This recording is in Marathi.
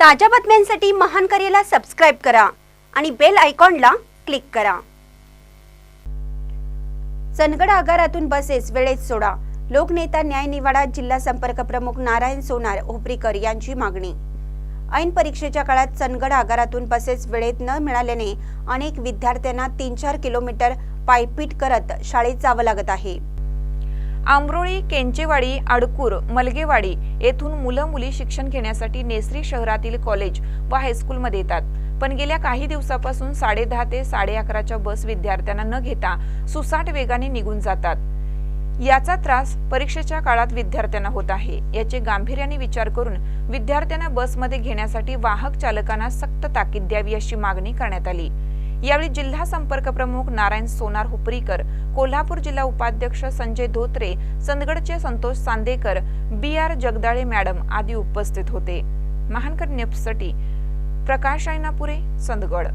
ताज्या बातम्यांसाठी महान करेला सबस्क्राईब करा आणि बेल आयकॉनला क्लिक करा. चंदगड आगारातून बसेस वेळेत सोडा. लोकनेता न्याय निवाडा जिल्हा संपर्क प्रमुख नारायण सोनार होपरीकर यांची मागणी. ऐन परीक्षेच्या काळात चंदगड आगारातून बसेस वेळेत न मिळाल्याने अनेक विद्यार्थ्यांना तीन चार किलोमीटर पायपीट करत शाळेत जावं लागत आहे. आंबरोळी केंचेवाडी आडकूर मलगेवाडी येथून मुलं मुली शिक्षण घेण्यासाठी नेसरी शहरातील कॉलेज व हायस्कूलमध्ये येतात. पण गेल्या काही दिवसापासून साडेदहा ते साडे अकराच्या बस विद्यार्थ्यांना न घेता सुसाट वेगाने निघून जातात. याचा त्रास परीक्षेच्या काळात विद्यार्थ्यांना होत आहे. याचे गांभीर्याने विचार करून विद्यार्थ्यांना बसमध्ये घेण्यासाठी वाहक चालकांना सक्त ताकीद द्यावी अशी मागणी करण्यात आली. यावेळी जिल्हा संपर्क प्रमुख नारायण सोनार हुपरीकर कोल्हापूर जिल्हा उपाध्यक्ष Sanjay Dhotre चंदगडचे Santosh Sandekar B R Jagdale madam आदी उपस्थित होते. महानकर न्यूजसाठी प्रकाश आयनापुरे चंदगड.